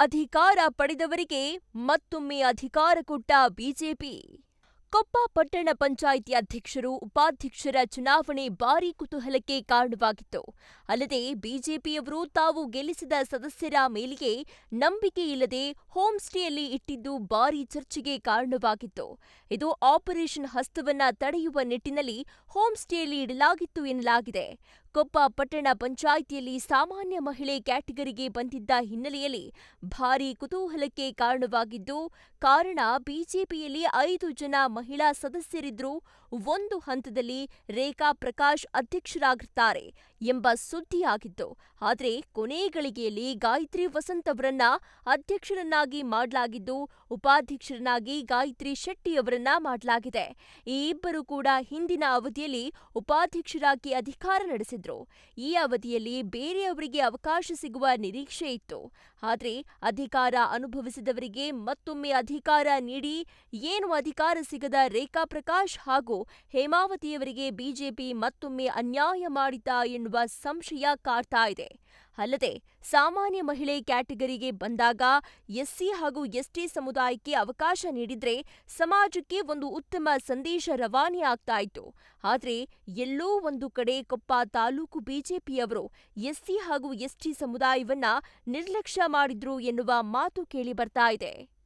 ಅಧಿಕಾರ ಪಡೆದವರಿಗೆ ಮತ್ತೊಮ್ಮೆ ಅಧಿಕಾರ ಕೊಟ್ಟ ಬಿಜೆಪಿ. ಕೊಪ್ಪ ಪಟ್ಟಣ ಪಂಚಾಯಿತಿ ಅಧ್ಯಕ್ಷರು, ಉಪಾಧ್ಯಕ್ಷರ ಚುನಾವಣೆ ಭಾರೀ ಕುತೂಹಲಕ್ಕೆ ಕಾರಣವಾಗಿತ್ತು. ಅಲ್ಲದೆ ಬಿಜೆಪಿಯವರು ತಾವು ಗೆಲ್ಲಿಸಿದ ಸದಸ್ಯರ ಮೇಲೆಯೇ ನಂಬಿಕೆ ಇಲ್ಲದೆ ಹೋಂ ಸ್ಟೇಯಲ್ಲಿ ಇಟ್ಟಿದ್ದು ಭಾರೀ ಚರ್ಚೆಗೆ ಕಾರಣವಾಗಿತ್ತು. ಇದು ಆಪರೇಷನ್ ಹಸ್ತವನ್ನ ತಡೆಯುವ ನಿಟ್ಟಿನಲ್ಲಿ ಹೋಮ್ ಸ್ಟೇಯಲ್ಲಿ ಇಡಲಾಗಿತ್ತು ಎನ್ನಲಾಗಿದೆ. ಕೊಪ್ಪ ಪಟ್ಟಣ ಪಂಚಾಯಿತಿಯಲ್ಲಿ ಸಾಮಾನ್ಯ ಮಹಿಳೆ ಕ್ಯಾಟಗರಿಗೆ ಬಂದಿದ್ದ ಹಿನ್ನೆಲೆಯಲ್ಲಿ ಭಾರೀ ಕುತೂಹಲಕ್ಕೆ ಕಾರಣವಾಗಿದ್ದು, ಕಾರಣ ಬಿಜೆಪಿಯಲ್ಲಿ ಐದು ಜನ ಮಹಿಳಾ ಸದಸ್ಯರಿದ್ರು ಒಂದು ಹಂತದಲ್ಲಿ ರೇಖಾ ಪ್ರಕಾಶ್ ಅಧ್ಯಕ್ಷರಾಗುತ್ತಾರೆ ಎಂಬ ಸುದ್ದಿಯಾಗಿತ್ತು. ಆದ್ರೆ ಕೊನೆ ಗಳಿಗೆಯಲ್ಲಿ ಗಾಯತ್ರಿ ವಸಂತ್ ಅವರನ್ನ ಅಧ್ಯಕ್ಷರನ್ನಾಗಿ ಮಾಡಲಾಗಿದ್ದು, ಉಪಾಧ್ಯಕ್ಷರನ್ನಾಗಿ ಗಾಯತ್ರಿ ಶೆಟ್ಟಿ ಅವರನ್ನ ಮಾಡಲಾಗಿದೆ. ಈ ಇಬ್ಬರು ಕೂಡ ಹಿಂದಿನ ಅವಧಿಯಲ್ಲಿ ಉಪಾಧ್ಯಕ್ಷರಾಗಿ ಅಧಿಕಾರ ನಡೆಸಿದ್ರು. ಈ ಅವಧಿಯಲ್ಲಿ ಬೇರೆಯವರಿಗೆ ಅವಕಾಶ ಸಿಗುವ ನಿರೀಕ್ಷೆ ಇತ್ತು. ಆದ್ರೆ ಅಧಿಕಾರ ಅನುಭವಿಸಿದವರಿಗೆ ಮತ್ತೊಮ್ಮೆ ಅಧಿಕಾರ ನೀಡಿ, ಏನು ಅಧಿಕಾರ ಸಿಗದ ರೇಖಾ ಪ್ರಕಾಶ್ ಹಾಗೂ ಹೇಮಾವತಿಯವರಿಗೆ ಬಿಜೆಪಿ ಮತ್ತೊಮ್ಮೆ ಅನ್ಯಾಯ ಮಾಡಿತಾ ಎನ್ನುವ ಸಂಶಯ ಕಾಡ್ತಾ ಇದೆ. ಅಲ್ಲದೆ, ಸಾಮಾನ್ಯ ಮಹಿಳೆ ಕ್ಯಾಟಗರಿಗೆ ಬಂದಾಗ ಎಸ್ಸಿ ಹಾಗೂ ಎಸ್ಟಿ ಸಮುದಾಯಕ್ಕೆ ಅವಕಾಶ ನೀಡಿದ್ರೆ ಸಮಾಜಕ್ಕೆ ಒಂದು ಉತ್ತಮ ಸಂದೇಶ ರವಾನೆ ಆಗ್ತಾ ಇತ್ತು. ಆದರೆ, ಎಲ್ಲೋ ಒಂದು ಕಡೆ ಕೊಪ್ಪ ತಾಲೂಕು ಬಿಜೆಪಿಯವರು ಎಸ್ಸಿ ಹಾಗೂ ಎಸ್ಟಿ ಸಮುದಾಯವನ್ನ ನಿರ್ಲಕ್ಷ್ಯ ಮಾಡಿದ್ರು ಎನ್ನುವ ಮಾತು ಕೇಳಿ ಬರ್ತಾ ಇದೆ.